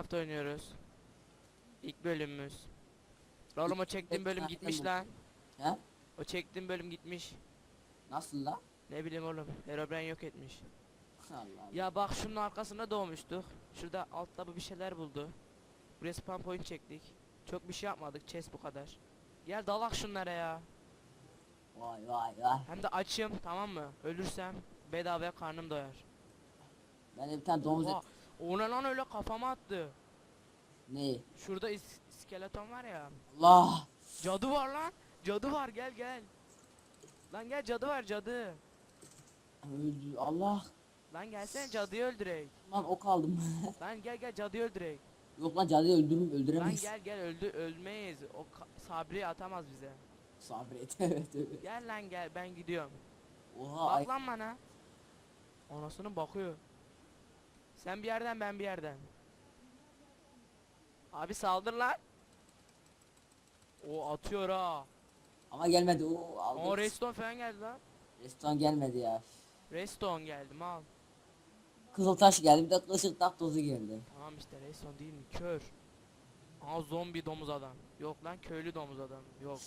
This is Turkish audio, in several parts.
Minecraft oynuyoruz. İlk bölümümüz. Oğlum o çektiğim bölüm gitmiş lan. He? O çektiğim bölüm gitmiş. Nasıl la? Ne bileyim oğlum. Herobrine yok etmiş. Allah Allah. Ya bak şunun arkasında doğmuştuk. Şurada altta bu bir şeyler buldu. Buraya spam point çektik. Çok bir şey yapmadık. Chest bu kadar. Gel dalak şunlara ya. Vay vay vay. Hem de açım tamam mı? Ölürsem bedavaya karnım doyar. Ben de bir tane domuz Oha. O ne lan öyle kafama attı. Ne? Şurada is- iskeleton var ya. Allah! Cadı var lan. Cadı var gel gel. Lan gel cadı var cadı. Öldü. Allah! Lan gelsene cadıyı öldürek. Lan ok aldım. Lan gel gel cadıyı öldürek. Yok lan cadıyı öldürüm Lan öldüremeyiz. gel gel öldü ölmeyiz. O Sabri atamaz bize. Sabret evet evet. Gel lan gel ben gidiyorum. Oha. Bak lan bana. Anasının bakıyor. Sen bir yerden ben bir yerden. Abi saldır lan. O atıyor ha. Ama gelmedi o O aldı. redstone falan geldi lan. Restoran gelmedi ya. Redstone geldi mal. Kızıltaş geldi bir de ışık tak tozu geldi. Tamam işte redstone değil mi? Kör. Aa zombi domuz adam. Yok lan köylü domuz adam. Yok.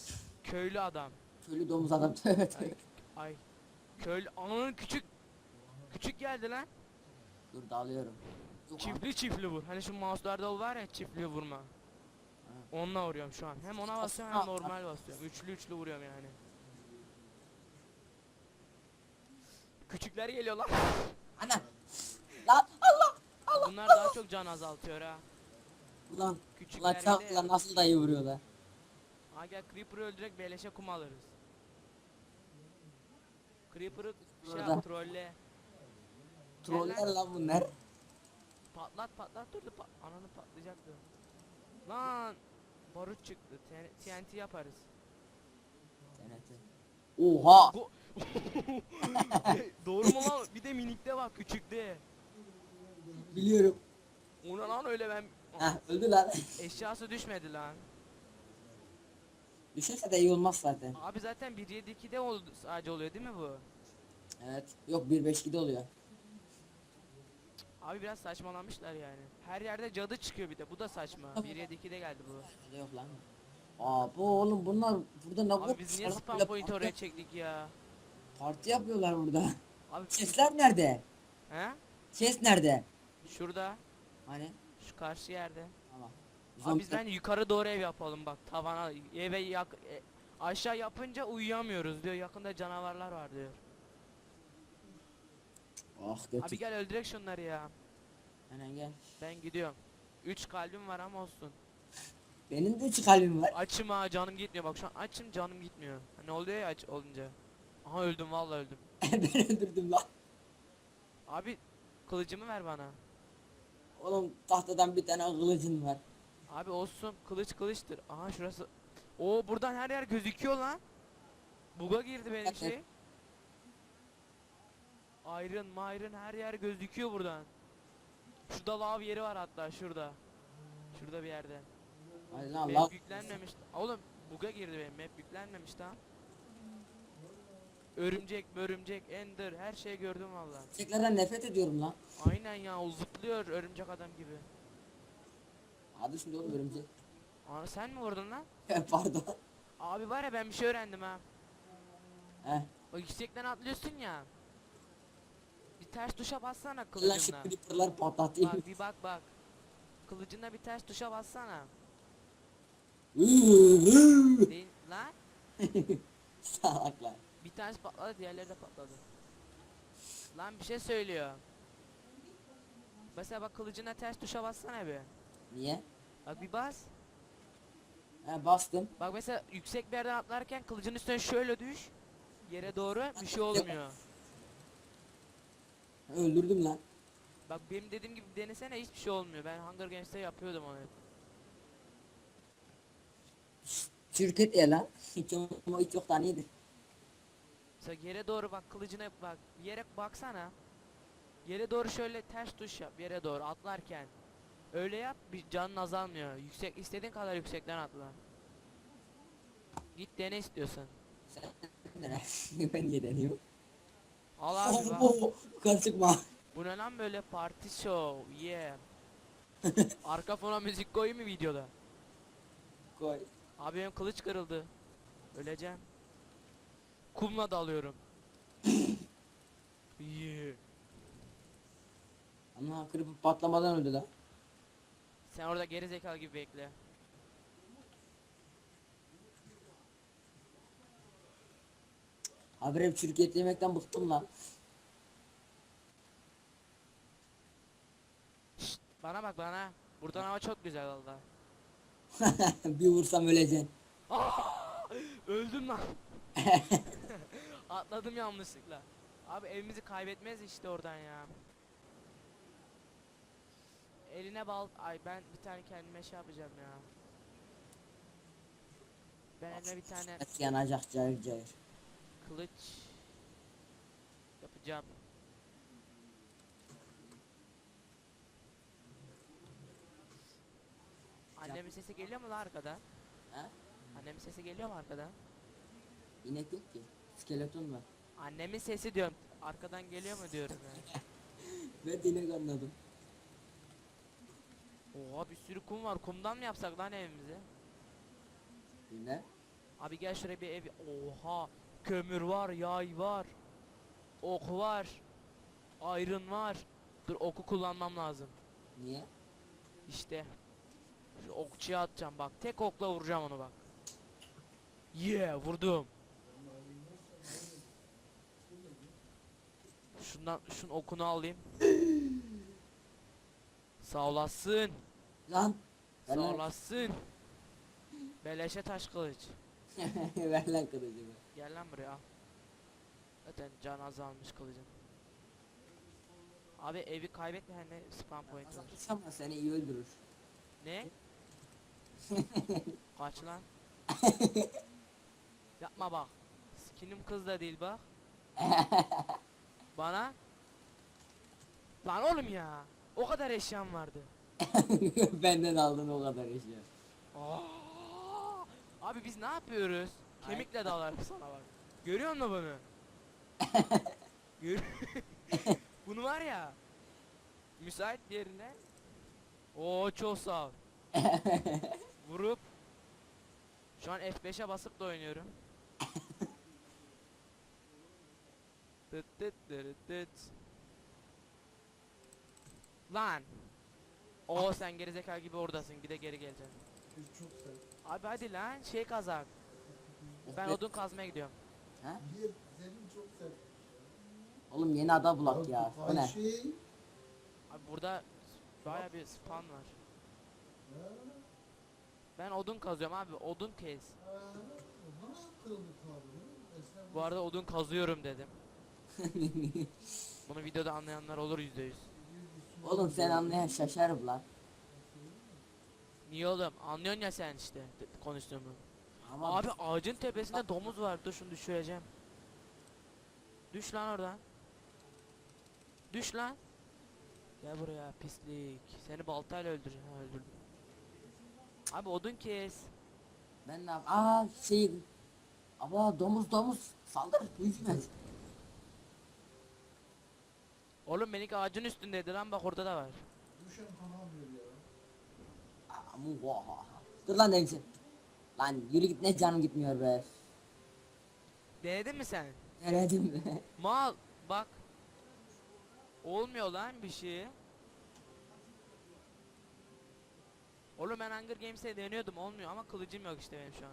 Köylü adam. Köylü domuz adam evet. Ay, ay. Köylü ananın küçük küçük geldi lan. Dur dalıyorum. Yok, Çiftli çiftli vur. Hani şu mouse'larda o var ya çiftli vurma. Onunla vuruyorum şu an. Hem ona basıyorum hem normal basıyorum. Üçlü üçlü vuruyorum yani. Küçükler geliyor lan. Ana! Lan Allah! Bunlar daha çok can azaltıyor ha. Ulan! Ulan Küçükler çak geliyor. lan nasıl dayı vuruyorlar. Ha gel Creeper'ı öldürerek beleşe kum alırız. Creeper'ı şey yap trolle. Troller lan bunlar. Patlat patlat dur pat ananı patlayacaktı. Lan barut çıktı. TNT yaparız. TNT. Oha! Go- Doğru mu lan? Bir de minikte bak küçükte. Biliyorum. Ona lan öyle ben Heh öldü lan. eşyası düşmedi lan. Düşerse de iyi olmaz zaten. Abi zaten 1.7.2'de oldu sadece oluyor değil mi bu? Evet. Yok 1.5'de oluyor. Abi biraz saçmalamışlar yani. Her yerde cadı çıkıyor bir de. Bu da saçma. 1.7.2'de geldi bu. Burada yok lan. Aa bu oğlum bunlar burada ne Abi biz niye spam point oraya çektik ya? Parti yapıyorlar burada. Abi Chestler nerede? he? Chest nerede? Şurada. Hani? Şu karşı yerde. Tamam. Abi biz bence yukarı doğru ev yapalım bak tavana eve yak e, aşağı yapınca uyuyamıyoruz diyor yakında canavarlar var diyor. Ah götür. Abi gel öldürek şunları ya. Hemen gel. Ben gidiyorum. 3 kalbim var ama olsun. Benim de üç kalbim var. Açım ha canım gitmiyor bak şu an açım canım gitmiyor. Ne oluyor ya aç olunca. Aha öldüm vallahi öldüm. ben öldürdüm lan. Abi kılıcımı ver bana. Oğlum tahtadan bir tane kılıcın var. Abi olsun kılıç kılıçtır. Aha şurası. Oo buradan her yer gözüküyor lan. Buga girdi benim şey. Iron, Myron her yer gözüküyor buradan. Şurada lav yeri var hatta şurada. Şurada bir yerde. Hadi lan Map yüklenmemiş. Oğlum buga girdi benim map yüklenmemiş tamam. Örümcek, örümcek, ender her şeyi gördüm valla. Çiçeklerden nefret ediyorum lan. Aynen ya o zıplıyor örümcek adam gibi. Adı şimdi oğlum örümcek. Aa sen mi vurdun lan? Pardon. Abi var ya ben bir şey öğrendim ha. Heh. O yüksekten atlıyorsun ya. Ters tuşa bassana şu creeper'lar patlatayım. Bak bir bak bak. Kılıcınla bir ters tuşa bassana. Değil lan. Salaklar. Bir tanesi patladı diğerleri de patladı. Lan bir şey söylüyor. Mesela bak kılıcına ters tuşa bassana bir. Niye? Bak bir bas. He bastım. Bak mesela yüksek bir yerden atlarken kılıcın üstüne şöyle düş. Yere doğru bir şey olmuyor. Öldürdüm lan. Bak benim dediğim gibi denesene hiçbir şey olmuyor. Ben Hunger Games'te yapıyordum onu. hep. Şirket ya lan. Hiç olma hiç yok tane iyidir. Mesela yere doğru bak kılıcına bak. Yere baksana. Yere doğru şöyle ters tuş yap yere doğru atlarken. Öyle yap bir canın azalmıyor. Yüksek istediğin kadar yüksekten atla. Git dene istiyorsan. Ben niye deniyorum? Al abi bak. Oh, yukarı çıkma. Bu ne lan böyle party show yeah. Arka fona müzik koyayım mı videoda? Koy. Abi benim kılıç kırıldı. Öleceğim. Kumla dalıyorum. yeah. Ama kırıp patlamadan öldü lan. Sen orada geri zekalı gibi bekle. Abi hep çürük et yemekten bıktım lan. Bana bak bana. Buradan hava çok güzel valla. bir vursam öleceksin. Öldüm lan. Atladım yanlışlıkla. Abi evimizi kaybetmez işte oradan ya. Eline bal... Ay ben bir tane kendime şey yapacağım ya. Ben eline bir tane yanacak cayır cayır. Kılıç yapacağım. Annemin sesi geliyor mu lan arkadan? Ha? Annemin sesi geliyor mu arkadan? İnek yok ki. Skeleton var. Annemin sesi diyorum. Arkadan geliyor mu diyorum ya. Ben de inek anladım. Oha bir sürü kum var. Kumdan mı yapsak lan evimizi? Yine. Abi gel şuraya bir ev. Oha. Kömür var, yay var. Ok var. Ayrın var. Dur oku kullanmam lazım. Niye? İşte. Şu okçuya atacağım bak. Tek okla vuracağım onu bak. Yeah vurdum. Şundan şun okunu alayım. Sağ olasın. Lan. Sağ olasın. Beleşe taş kılıç. Ver lan kılıcımı. Gel lan buraya al. Zaten can azalmış kılıcın. Abi evi kaybetme hani spam point var. Ama seni iyi öldürür. Ne? Kaç lan? Yapma bak. Skinim kız da değil bak. Bana. Lan oğlum ya. O kadar eşyam vardı. Benden aldın o kadar eşya. Aa! Abi biz ne yapıyoruz? Kemikle dalarım sana bak. Görüyor musun bunu? Gör bunu var ya. Müsait bir yerine. Oo çok sağ ol. Vurup şu an F5'e basıp da oynuyorum. Tıt tıt tırıt tıt. Lan. Oo sen gerizekalı gibi oradasın. Bir de geri geleceksin. Abi hadi lan şey kazak. Ben odun kazmaya gidiyorum. Sert. Oğlum yeni ada bulak ya. bu ne? Şey, Abi burada baya bir spawn var. Ben odun kazıyorum abi odun kes. Bu arada odun kazıyorum dedim. Bunu videoda anlayanlar olur yüzde yüz. Oğlum sen anlayan şaşarım lan. Niye oğlum? Anlıyorsun ya sen işte konuştuğumu. Ama Abi ağacın tepesinde domuz var. Dur şunu düşüreceğim. Düş lan oradan. Düş lan. Gel buraya pislik. Seni baltayla öldüreceğim. Ha, öldürdüm. Abi odun kes. ben ne yap? Aa şey. Ama domuz domuz saldır hükmet. Oğlum benimki ağacın üstündeydi lan bak orada da var. düşen kanamıyor ya. Amuha. Dur lan Deniz'im. Lan yürü git ne canım gitmiyor be. Denedin mi sen? Denedim be. Mal bak. Olmuyor lan bir şey. Oğlum ben Hunger Games'e deniyordum olmuyor ama kılıcım yok işte benim şu an.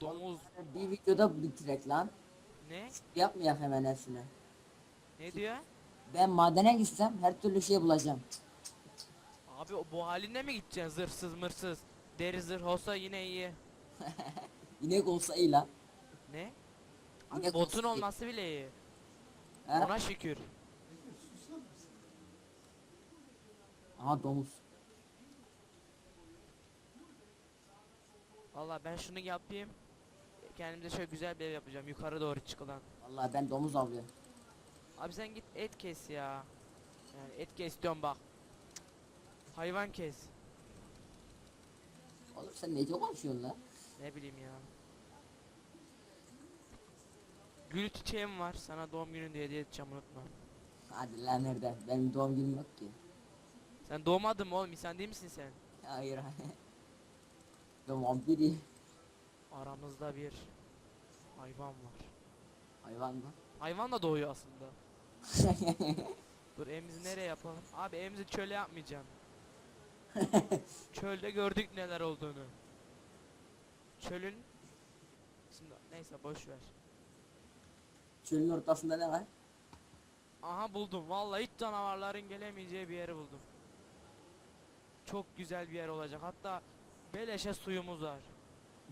Domuz Bir videoda bitirek lan. ne? Yapmayak hemen hepsini. Ne diyor? Ben madene gitsem her türlü şey bulacağım. Abi bu haline mi gideceksin zırhsız mırsız? Deri zırh olsa yine iyi. İnek olsa iyi lan. Ne? Abi İnek botun olsa iyi. olması bile iyi. He? Ona şükür. Aha domuz. Valla ben şunu yapayım. Kendimize şöyle güzel bir ev yapacağım yukarı doğru çıkılan. Vallahi ben domuz avlıyorum. Abi sen git et kes ya. Yani et kes diyorum bak. Hayvan kes. Oğlum sen nece konuşuyorsun lan? Ne bileyim ya. Gül çiçeğim var. Sana doğum gününde hediye edeceğim unutma. Hadi lan nereden? Benim doğum günüm yok ki. Sen doğmadın mı oğlum? İnsan değil misin sen? Hayır hayır. Tamam biri. Aramızda bir hayvan var. Hayvan mı? Hayvan da doğuyor aslında. Dur evimizi nereye yapalım? Abi evimizi çöle yapmayacağım. Çölde gördük neler olduğunu. Çölün Şimdi neyse boş ver. Çölün ortasında ne var? Aha buldum. Vallahi hiç canavarların gelemeyeceği bir yeri buldum. Çok güzel bir yer olacak. Hatta beleşe suyumuz var.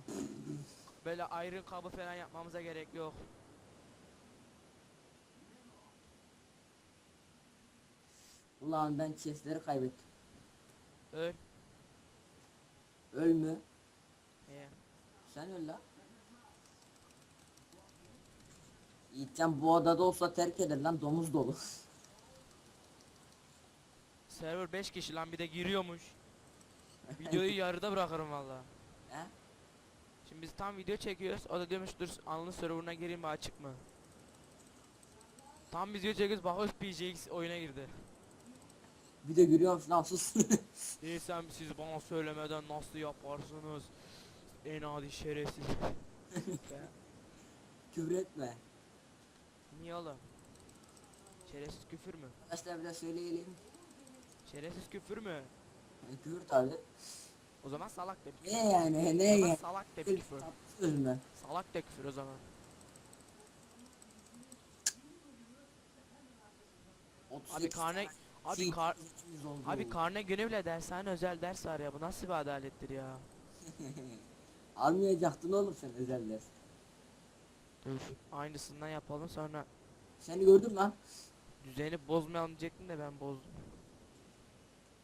Böyle ayrı kabı falan yapmamıza gerek yok. Ulan ben chestleri kaybettim. Öl. Öl mü? He. Sen öl la. Yiğitcan bu odada olsa terk eder lan domuz dolu. Server 5 kişi lan bir de giriyormuş. Videoyu yarıda bırakırım valla. He? Şimdi biz tam video çekiyoruz. O da diyormuş dur anlı serverına gireyim mi açık mı? Tam biz video çekiyoruz bakıyoruz PJX oyuna girdi. Bir de görüyorum lan sus. Değilsem siz bana söylemeden nasıl yaparsınız? En adi şerefsiz. Be, Küfür etme. Niye oğlum? Şerefsiz küfür mü? Arkadaşlar bir de söyleyelim. Şerefsiz küfür mü? Yani küfür tabi. O zaman salak de. bir Ne küfür. yani ne O zaman yani? salak de küfür. Söz mü? Salak de küfür o zaman. Abi 38 karne abi kar abi karne günü bile dershane özel ders var ya bu nasıl bir adalettir ya? Almayacaktın oğlum sen özel ders. Dur aynısından yapalım sonra Seni gördüm lan. düzeni bozmayalım diyecektim de ben bozdum.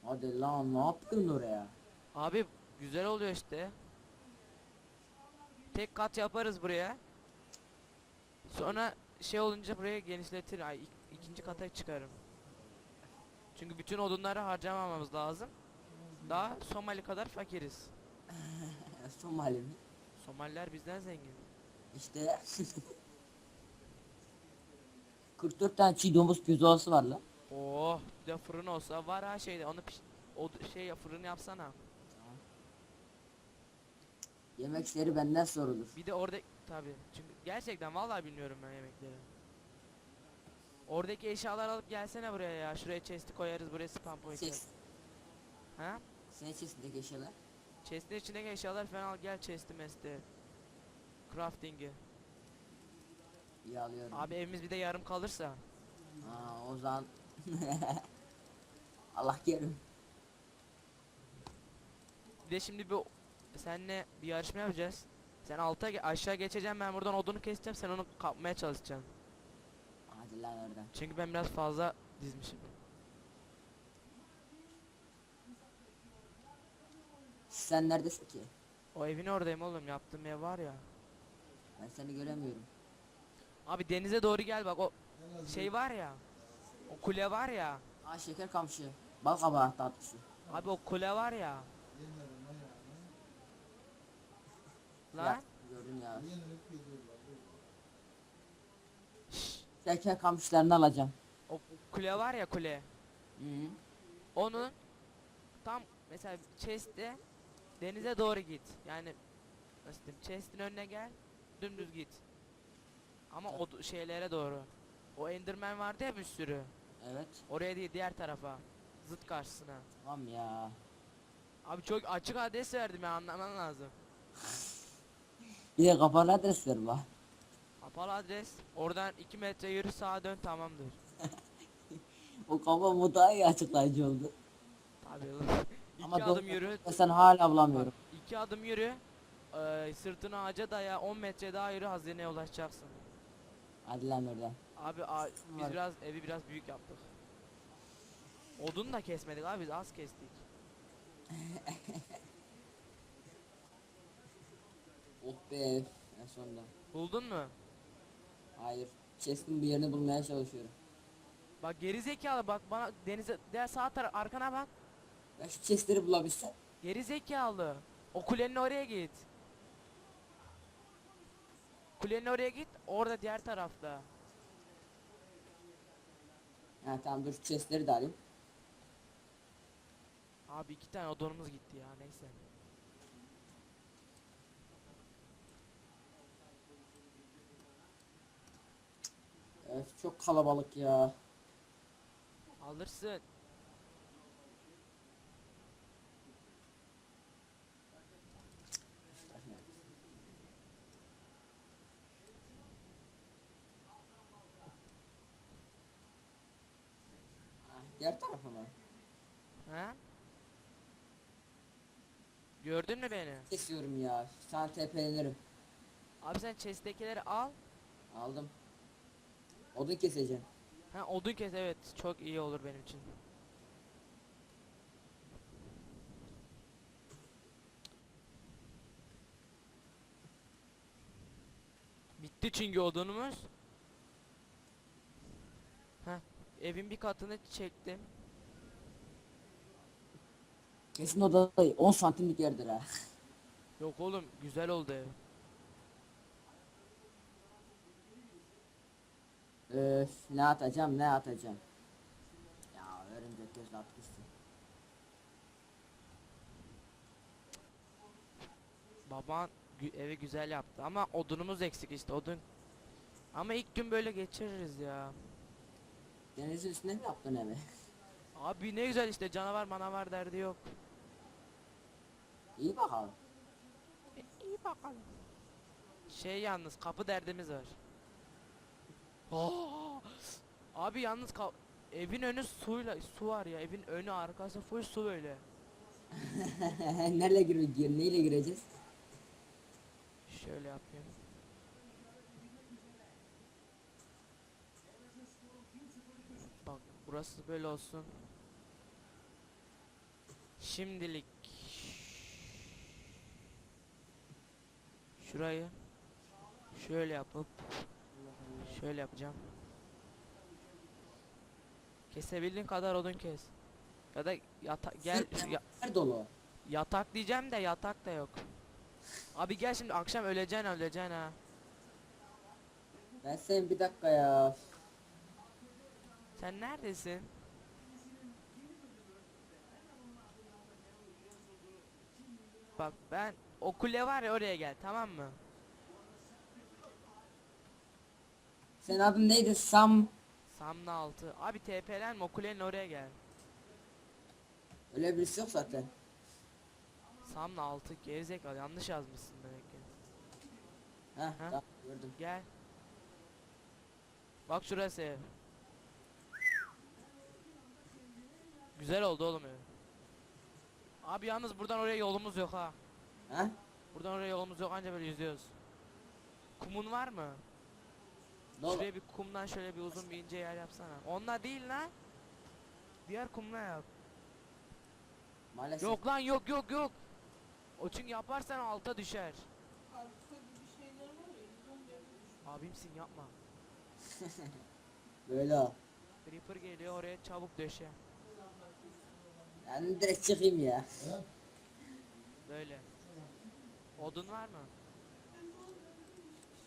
Hadi lan ne yaptın oraya? Abi güzel oluyor işte. Tek kat yaparız buraya. Sonra şey olunca buraya genişletir. Ay ik- ikinci kata çıkarım. Çünkü bütün odunları harcamamamız lazım. Daha Somali kadar fakiriz. Somali mi? Somaliler bizden zengin. İşte 44 tane çiğ domuz pirzolası var lan. Oh, bir de fırın olsa var ha şeyde onu piş o şey ya, fırın yapsana. Yemek işleri benden sorulur. Bir de orada tabi çünkü gerçekten vallahi bilmiyorum ben yemekleri. Oradaki eşyalar alıp gelsene buraya ya. Şuraya chest'i koyarız, buraya spam point. Yap- Ha? Senin içerisindeki eşyalar. Chest'in içindeki eşyalar falan al gel chest'i mesti. Crafting'i. İyi alıyorum. Abi evimiz bir de yarım kalırsa. Aa, o zaman Allah kerim. Bir de şimdi bir senle bir yarışma yapacağız. Sen alta aşağı geçeceğim ben buradan odunu keseceğim sen onu kapmaya çalışacaksın. Lan oradan. Çünkü ben biraz fazla dizmişim. Sen neredesin ki? O evin oradayım oğlum yaptığım ev var ya. Ben seni göremiyorum. Abi denize doğru gel bak o şey var ya. O kule var ya. Aa şeker kamışı. Bal kabağı tatlısı. Abi o kule var ya. Lan. Ya, gördüm ya. Şeker kamışlarını alacağım. o kule var ya kule. Hı -hı. Onun tam mesela chest'te denize doğru git. Yani nasıl diyeyim? Chest'in önüne gel. Dümdüz git. Ama o d- şeylere doğru. O Enderman vardı ya bir sürü. Evet. Oraya değil diğer tarafa. Zıt karşısına. Tamam ya. Abi çok açık adres verdim ya anlaman lazım. Bir de kapalı adres ver bak. Kapalı adres. Oradan 2 metre yürü sağa dön tamamdır. O kafa bu daha iyi açıklayıcı oldu. Tabii oğlum. Ama 2 adım yürü. Sen hala bulamıyorum. 2 adım yürü. Eee sırtını ağaca daya 10 metre daha yürü hazineye ulaşacaksın. Hadi lan oradan. Abi a- biz Var. biraz evi biraz büyük yaptık. Odun da kesmedik abi biz az kestik. Oh be. En sonunda. Buldun mu? Hayır. Chest'in bir yerini bulmaya çalışıyorum. Bak geri zekalı bak bana denize de sağ taraf arkana bak. Ben şu chest'leri bulabilsem. Geri zekalı. O kulenin oraya git. kulenin oraya git. Orada diğer tarafta. Ha tamam dur şu chestleri de alayım. Abi iki tane odunumuz gitti ya neyse. Çok kalabalık ya. Alırsın. Diğer tarafa mı? Ha? Gördün mü beni? Kesiyorum ya. Sana TP'lenirim. Abi sen chest'tekileri al. Aldım. Odun keseceğim. Ha odun kes evet çok iyi olur benim için. Bitti çünkü odunumuz. Ha evin bir katını çektim. Kesin odada 10 santimlik yerdir ha. Yok oğlum güzel oldu ev. Öf ne atacağım ne atacağım. Ya örümcek gözle at gitsin. Baban evi güzel yaptı ama odunumuz eksik işte odun. Ama ilk gün böyle geçiririz ya. Denizin üstüne mi yaptın evi? Abi ne güzel işte canavar manavar derdi yok. İyi bakalım. iyi bakalım. Şey yalnız kapı derdimiz var. Aa! Abi yalnız ka- evin önü suyla su var ya evin önü arkası full su böyle. Nereye gir, gir neyle gireceğiz? Şöyle yapayım. Bak burası böyle olsun. Şimdilik şurayı şöyle yapıp şöyle yapacağım. Kesebildiğin kadar odun kes. Ya da yata gel ya- Yer dolu. yatak diyeceğim de yatak da yok. Abi gel şimdi akşam öleceksin öleceksin ha. Ben senin bir dakika ya. Sen neredesin? Bak ben o kule var ya oraya gel tamam mı? Senin adın neydi? Sam. Samna altı. Abi TP'lenme o kulenin oraya gel. Öyle birisi yok zaten. Samna altı gerizekalı yanlış yazmışsın demek ki. Heh Ha? tamam gördüm. Gel. Bak şurası ev. Güzel oldu oğlum ev. Abi yalnız buradan oraya yolumuz yok ha. Ha? Buradan oraya yolumuz yok anca böyle yüzüyoruz. Kumun var mı? Şuraya bir kumdan şöyle bir uzun bir ince yer yapsana. Onunla değil lan. Diğer kumla yap. Maalesef. Yok lan yok yok yok. O çünkü yaparsan alta düşer. Abimsin yapma. Böyle o. Creeper geliyor oraya çabuk döşe. Ben direkt çıkayım ya. Böyle. Odun var mı?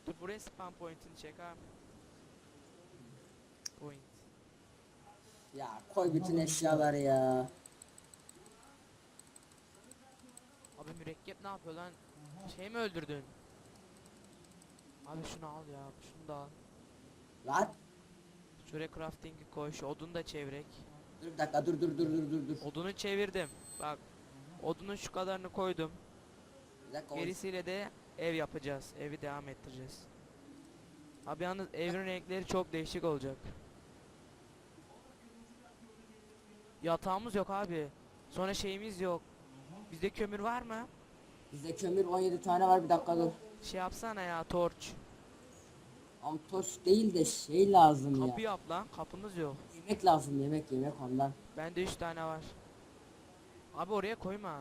Dur buraya spam point'ini çek ha. Point. Ya koy bütün eşyaları ya. Abi mürekkep ne yapıyor lan? Şey mi öldürdün? Abi şunu al ya, şunu da al. Lan. Şuraya crafting'i koy, şu odunu da çevirek. Dur bir dakika dur dur dur dur dur dur. Odunu çevirdim. Bak. Odunun şu kadarını koydum. Bir dakika o- Gerisiyle de ev yapacağız. Evi devam ettireceğiz. Abi yalnız evin renkleri çok değişik olacak. Yatağımız yok abi. Sonra şeyimiz yok. Bizde kömür var mı? Bizde kömür 17 tane var bir dakika dur. Şey yapsana ya torç. Ama toş değil de şey lazım Kapı ya. yap lan. Kapımız yok. Yemek lazım yemek yemek ondan. Bende 3 tane var. Abi oraya koyma.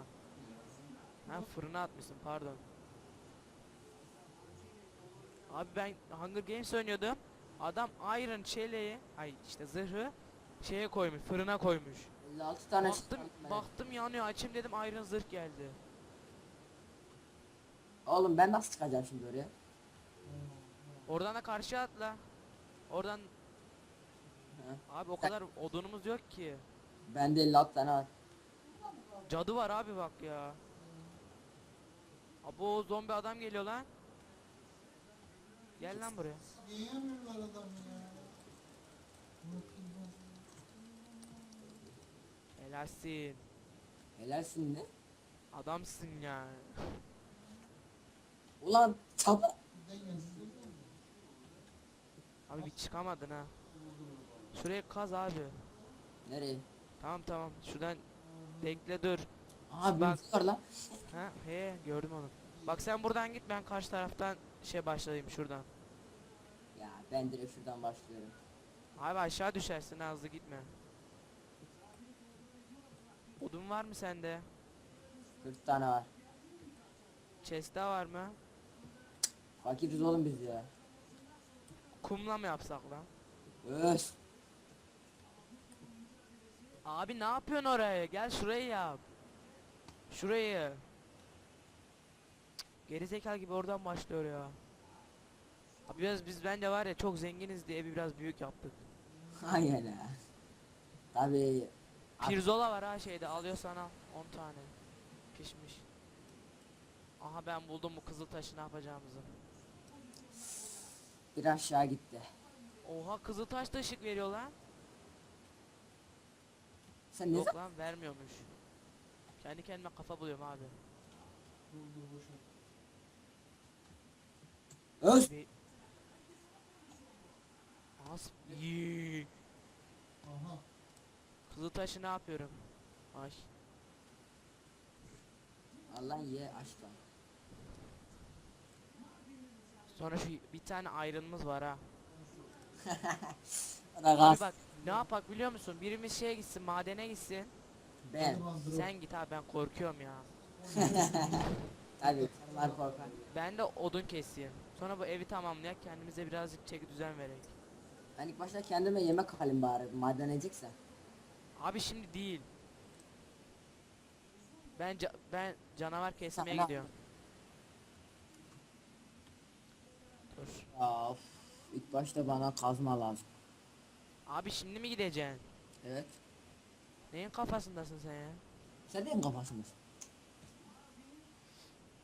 Ha fırına atmışsın pardon. Abi ben Hunger Games oynuyordum. Adam Iron çeleği, ay işte zırhı şeye koymuş, fırına koymuş. 56 tane Baktım, şey- baktım yanıyor. Açayım dedim Iron zırh geldi. Oğlum ben nasıl çıkacağım şimdi oraya? Oradan da karşıya atla. Oradan Ha. abi o kadar odunumuz yok ki. Bende 56 tane var. Cadı var abi bak ya. Abi o zombi adam geliyor lan. Gel lan buraya. Yiyemiyorlar adamı ya. Helalsin. Helalsin ne? Adamsın ya. Ulan mi? Abi bir çıkamadın ha. Şuraya kaz abi. Nereye? Tamam tamam. Şuradan bekle dur. Aha Bak. var lan. Ha he gördüm onu. Bak sen buradan git ben karşı taraftan şey başlayayım şuradan. Ya ben direkt şuradan başlıyorum. Abi aşağı düşersin ha, hızlı gitme. Odun var mı sende? 40 tane var. Chest'te var mı? Fakiriz oğlum biz ya. Kumla mı yapsak lan? Öf. Abi ne yapıyorsun oraya? Gel şurayı yap. Şurayı. Gerizekalı gibi oradan başlıyor ya. Abi biraz biz bence var ya çok zenginiz diye evi biraz büyük yaptık. Hayır ya. Tabii. Abi- Pirzola var ha şeyde alıyorsan al 10 tane. Pişmiş. Aha ben buldum bu kızıl taşı ne yapacağımızı. Bir aşağı gitti. Oha kızıl taş da ışık veriyor lan. Sen ne Yok zaman? lan vermiyormuş. Kendi kendime kafa buluyorum abi. Öf. Bir... As Yii. Aha. Kızıl taşı ne yapıyorum? Ay. Allah ye aşkım. Sonra şu bir tane ayrınımız var ha. Abi bak ne yapak biliyor musun? Birimiz şeye gitsin madene gitsin. Ben. Sen git abi ben korkuyorum ya. Tabii. Onlar korkar. Ben de odun keseyim. Sonra bu evi tamamlayak kendimize birazcık çeki düzen verek. Ben ilk başta kendime yemek alayım bari. Maden edecekse. Abi şimdi değil. Ben ca- ben canavar kesmeye gidiyorum. Dur. Of. İlk başta bana kazma lazım. Abi şimdi mi gideceksin? Evet. Neyin kafasındasın sen ya? Sen de mi kafasınız?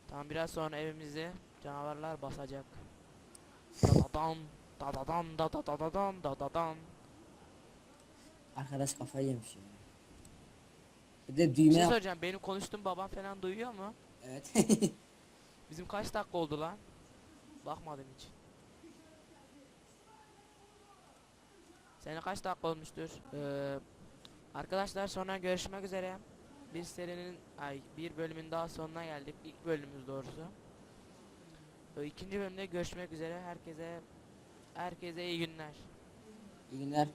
Tamam biraz sonra evimizi canavarlar basacak. Dadadan, dadadan, dadadadan, dadadan. Arkadaş kafayı yemiş ya. Bir de Bir düğme şey yap- söyleyeceğim benim konuştuğum babam falan duyuyor mu? Evet. Bizim kaç dakika oldu lan? Bakmadım hiç. Senin kaç dakika olmuştur? Ee, arkadaşlar sonra görüşmek üzere. Bir serinin ay bir bölümün daha sonuna geldik. İlk bölümümüz doğrusu. Ee, ikinci bölümde görüşmek üzere. Herkese herkese iyi günler. İyi günler.